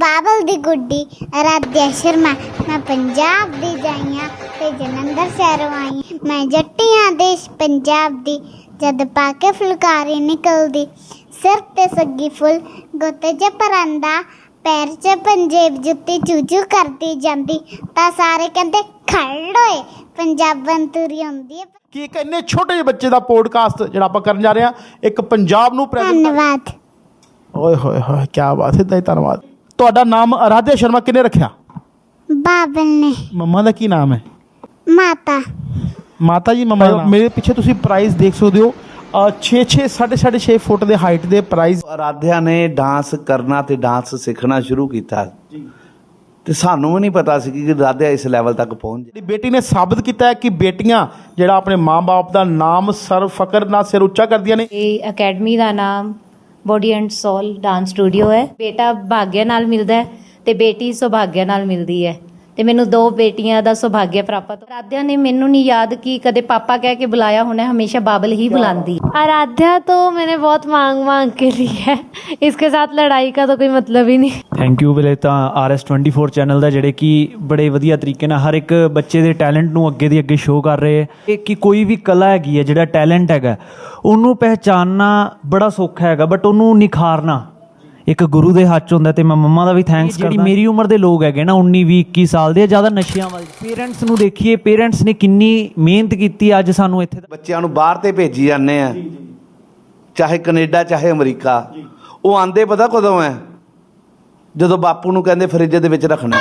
ਬਾਬਲ ਦੀ ਗੁੱਡੀ ਅਰਾਧਿਆ ਸ਼ਰਮਾ, ਮੈਂ ਪੰਜਾਬ ਦੀ ਜਾਈਆਂ ਤੇ ਜਲੰਧਰ ਸ਼ਹਿਰ ਆਈ ਮੈਂ ਜੱਟੀਆਂ ਦੇਸ਼ ਪੰਜਾਬ ਦੀ, ਜਦ ਪਾ ਕੇ ਫੁਲਕਾਰੀ ਨਿਕਲਦੀ। ਸਿਰ ਤੇ ਸੱਗੀ ਫੁੱਲ, ਗੋਤੇ ਜੇ ਪਰੰਦਾ ਪੈਰ 'ਚ ਪੰਜੇਬ ਜੁੱਤੀ ਚੂਚੂ ਕਰਦੀ ਜਾਂਦੀ ਤਾਂ ਸਾਰੇ ਕਹਿੰਦੇ ਖੜ ਓਏ ਪੰਜਾਬਣ ਤੁਰੀ ਹੁੰਦੀ ਹੈ। ਕਿ ਇੱਕ ਇੰਨੇ ਛੋਟੇ ਜਿਹੇ ਬੱਚੇ ਦਾ ਪੋਡਕਾਸਟ ਜਿਹੜਾ ਆਪਾਂ ਕਰਨ ਜਾ ਰਹੇ ਹਾਂ ਇੱਕ ਪੰਜਾਬ ਨੂੰ ਪ੍ਰੈਜ਼ੈਂਟ ਧੰਨਵਾਦ। ਓਏ ਹੋਏ ਹੋਏ ਕੀ ਬਾਤ ਹੈ ਤਾਂ ਧੰਨਵਾਦ। ਤੁਹਾਡਾ ਨਾਮ ਆਰਾਧਿਆ ਸ਼ਰਮਾ ਕਿਹਨੇ ਰੱਖਿਆ? ਬਾਬਲ ਨੇ। ਮੰਮਾ ਦਾ ਕੀ ਨਾਮ ਹੈ? ਮਾਤਾ। ਮਾਤਾ ਜੀ ਮੰਮਾ ਮੇਰੇ ਪਿੱਛੇ ਤੁਸੀਂ ਪ੍ਰਾਈਜ਼ ਦੇਖ ਸਕਦੇ ਹੋ। 6 6 6.5 6 ਫੁੱਟ ਦੇ ਹਾਈਟ ਦੇ ਪ੍ਰਾਈਜ਼ ਆਰਾਧਿਆ ਨੇ ਡਾਂਸ ਕਰਨਾ ਤੇ ਡਾਂਸ ਸਿੱਖਣਾ ਸ਼ੁਰੂ ਕੀਤਾ। ਤੇ ਸਾਨੂੰ ਵੀ ਨਹੀਂ ਪਤਾ ਸੀ ਕਿ ਆਰਾਧਿਆ ਇਸ ਲੈਵਲ ਤੱਕ ਪਹੁੰਚ ਜਿਹੜੀ ਬੇਟੀ ਨੇ ਸਾਬਤ ਕੀਤਾ ਹੈ ਕਿ ਬੇਟੀਆਂ ਜਿਹੜਾ ਆਪਣੇ ਮਾਂ-ਬਾਪ ਦਾ ਨਾਮ ਸਰ ਫਕਰ ਨਾਲ ਸਿਰ ਉੱਚਾ ਕਰਦੀਆਂ ਨੇ। ਇਹ ਅਕੈਡਮੀ ਦਾ ਨਾਮ body and soul dance studio ਹੈ। ਬੇਟਾ ਭਾਗਿਆ ਨਾਲ ਮਿਲਦਾ ਹੈ ਤੇ ਬੇਟੀ ਸੁਭਾਗਿਆ ਨਾਲ ਮਿਲਦੀ ਹੈ। ਤੇ ਮੈਨੂੰ ਦੋ ਬੇਟੀਆਂ ਦਾ ਸੁਭਾਗਿਆ ਪ੍ਰਾਪਤ ਰਾਧਿਆ ਨੇ ਮੈਨੂੰ ਨਹੀਂ ਯਾਦ ਕਿ ਕਦੇ ਪਾਪਾ ਕਹਿ ਕੇ ਬੁਲਾਇਆ ਹੋਣਾ ਹਮੇਸ਼ਾ ਬਾਬਲ ਹੀ बुलाती आराध्या तो मैंने बहुत मांग मांग के ली है इसके साथ लड़ाई का तो कोई मतलब ही नहीं ਥੈਂਕ ਯੂ ਵੇਲੇ ਤਾਂ RS24 ਚੈਨਲ ਦਾ ਜਿਹੜੇ ਕਿ ਬੜੇ ਵਧੀਆ ਤਰੀਕੇ ਨਾਲ ਹਰ ਇੱਕ ਬੱਚੇ ਦੇ ਟੈਲੈਂਟ ਨੂੰ ਅੱਗੇ ਦੀ ਅੱਗੇ ਸ਼ੋਅ ਕਰ ਰਹੇ ਹੈ ਕਿ ਕੋਈ ਵੀ ਕਲਾ ਹੈਗੀ ਹੈ ਜਿਹੜਾ ਟੈਲੈਂਟ ਹੈਗਾ ਉਹਨੂੰ ਪਹਿਚਾਨਣਾ ਬੜਾ ਸੌਖਾ ਹੈਗਾ ਬਟ ਉਹਨੂੰ ਨਿਖਾਰਨਾ ਇੱਕ ਗੁਰੂ ਦੇ ਹੱਥ 'ਚ ਹੁੰਦਾ ਤੇ ਮੈਂ ਮੰਮਾ ਦਾ ਵੀ ਥੈਂਕਸ ਕਰਦਾ ਜਿਹੜੀ ਮੇਰੀ ਉਮਰ ਦੇ ਲੋਕ ਹੈਗੇ ਨਾ 19 20 21 ਸਾਲ ਦੇ ਜ਼ਿਆਦਾ ਨਸ਼ਿਆਂ ਵੱਲ। ਪੇਰੈਂਟਸ ਨੂੰ ਦੇਖੀਏ ਪੇਰੈਂਟਸ ਨੇ ਕਿੰਨੀ ਮਿਹਨਤ ਕੀਤੀ ਅੱਜ ਸਾਨੂੰ ਇੱਥੇ ਬੱਚਿਆਂ ਨੂੰ ਬਾਹਰ ਤੇ ਭੇਜੀ ਜਾਂਦੇ ਆ। ਚਾਹੇ ਕੈਨੇਡਾ ਚਾਹੇ ਅਮਰੀਕਾ। ਉਹ ਆਂਦੇ ਪਤਾ ਕਦੋਂ ਹੈ ਜਦੋਂ ਬਾਪੂ ਨੂੰ ਕਹਿੰਦੇ ਫਰਿੱਜ ਦੇ ਵਿੱਚ ਰੱਖਣਾ।